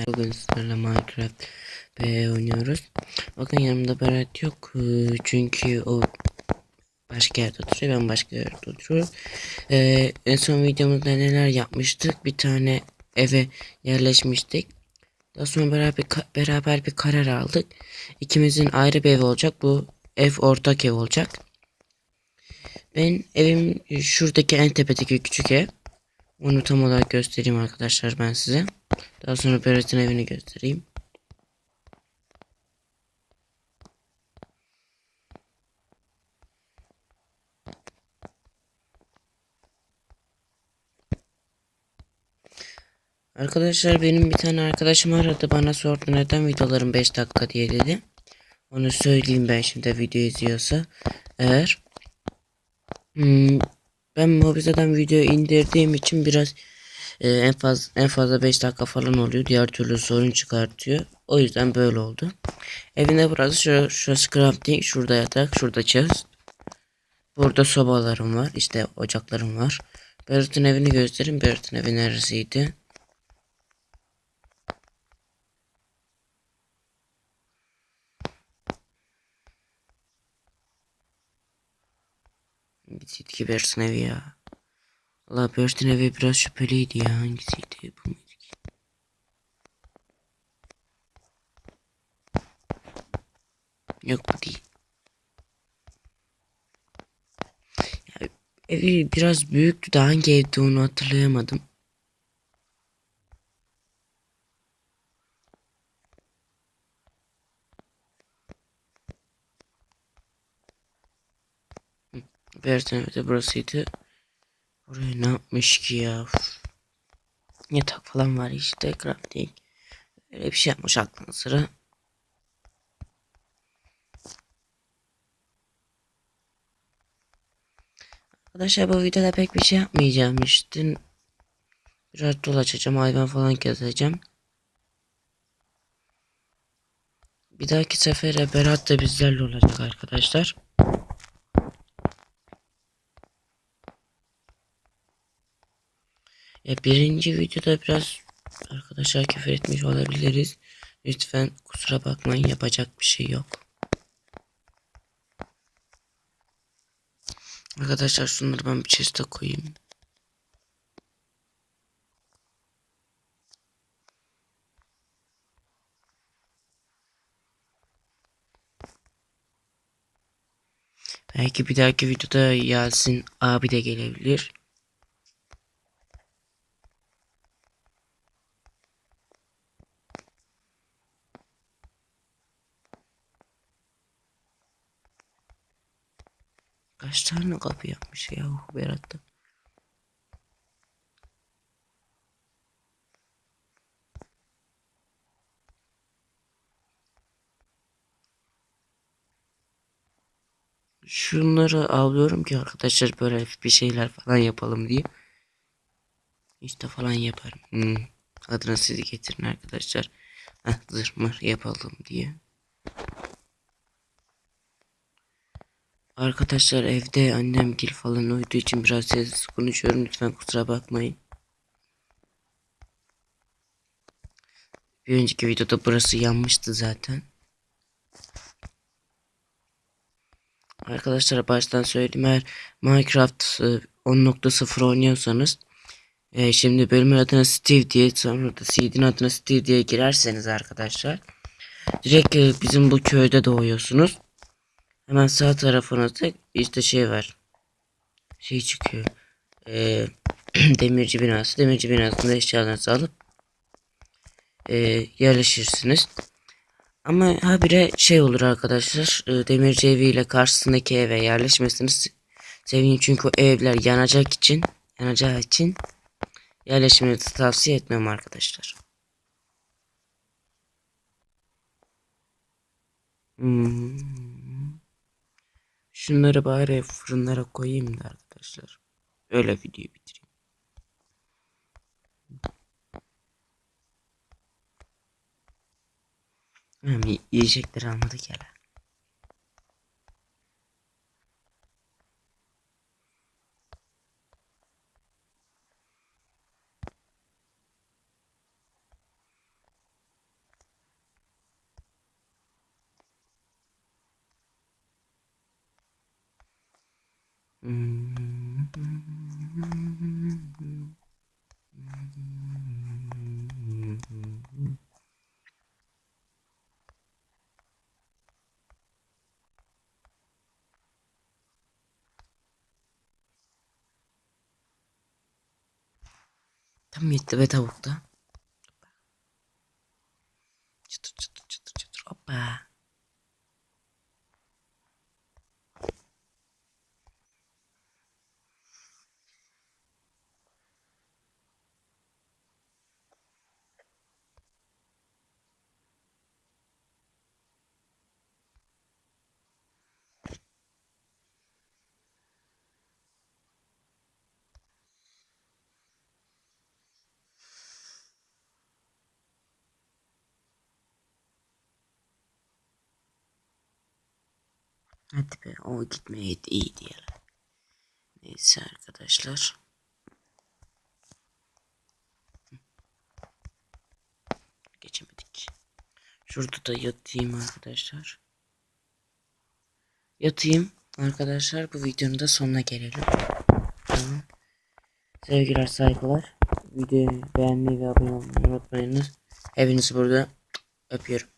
Bugün sizlerle Minecraft ve oynuyoruz. Bakın yanımda Berat yok. Çünkü o başka yerde oturuyor. Ben başka yerde oturuyorum. Ee, en son videomuzda neler yapmıştık? Bir tane eve yerleşmiştik. Daha sonra beraber, beraber bir karar aldık. İkimizin ayrı bir ev olacak. Bu ev ortak ev olacak. Ben evim şuradaki en tepedeki küçük ev. Onu tam olarak göstereyim arkadaşlar ben size. Daha sonra Berat'ın evini göstereyim. Arkadaşlar benim bir tane arkadaşım aradı bana sordu neden videolarım 5 dakika diye dedi. Onu söyleyeyim ben şimdi video izliyorsa. Eğer hmm, ben Mobize'den video indirdiğim için biraz e, en fazla en fazla 5 dakika falan oluyor. Diğer türlü sorun çıkartıyor. O yüzden böyle oldu. Evinde burası şu, şurası crafting, şurada yatak, şurada chest. Burada sobalarım var. işte ocaklarım var. Berat'ın evini göstereyim. Berat'ın evi neresiydi? Hangisiydi ki Berat'ın evi ya? Allah Berat'ın evi biraz şüpheliydi ya. Hangisiydi bu muydu ki? Yok bu değil. Ya, evi biraz büyüktü de hangi evde onu hatırlayamadım. Hı, Berat'ın evi de burasıydı. Buraya ne yapmış ki ya? Yatak falan var işte crafting. Öyle bir şey yapmış aklına sıra. Arkadaşlar bu videoda pek bir şey yapmayacağım işte. Biraz dolaşacağım hayvan falan gezeceğim. Bir dahaki sefere Berat da bizlerle olacak arkadaşlar. Ya birinci videoda biraz arkadaşlar küfür etmiş olabiliriz. Lütfen kusura bakmayın yapacak bir şey yok. Arkadaşlar şunları ben bir chest'e koyayım. Belki bir dahaki videoda Yasin abi de gelebilir. Kaç tane kapı yapmış ya Berat'ta. Şunları avlıyorum ki arkadaşlar böyle bir şeyler falan yapalım diye. İşte falan yaparım. Hmm. Adına sizi getirin arkadaşlar. Heh, zırhmır yapalım diye. Arkadaşlar evde annem gil falan uyuduğu için biraz sessiz konuşuyorum. Lütfen kusura bakmayın. Bir önceki videoda burası yanmıştı zaten. Arkadaşlar baştan söyleyeyim eğer Minecraft 10.0 oynuyorsanız e, şimdi bölümün adına Steve diye sonra da seed'in adına Steve diye girerseniz arkadaşlar direkt e, bizim bu köyde doğuyorsunuz. Hemen sağ tarafınızda işte şey var. Şey çıkıyor. E, demirci binası. Demirci binasında eşyalarınızı alıp e, yerleşirsiniz. Ama habire şey olur arkadaşlar. E, demirci eviyle karşısındaki eve yerleşmesiniz. Sevin çünkü evler yanacak için yanacağı için yerleşmenizi tavsiye etmem arkadaşlar. Hmm. Şunları bari fırınlara koyayım da arkadaşlar. Öyle videoyu bitireyim. Hem yiyecekleri almadık ya. Tam yetti ve tavukta. Çıtır çıtır çıtır çıtır. Hoppa. Hadi be o gitmeyeydi iyi diyelim. Neyse arkadaşlar. Geçemedik. Şurada da yatayım arkadaşlar. Yatayım arkadaşlar. Bu videonun da sonuna gelelim. Tamam. Sevgiler saygılar. Videoyu beğenmeyi ve abone olmayı unutmayınız. Hepinizi burada öpüyorum.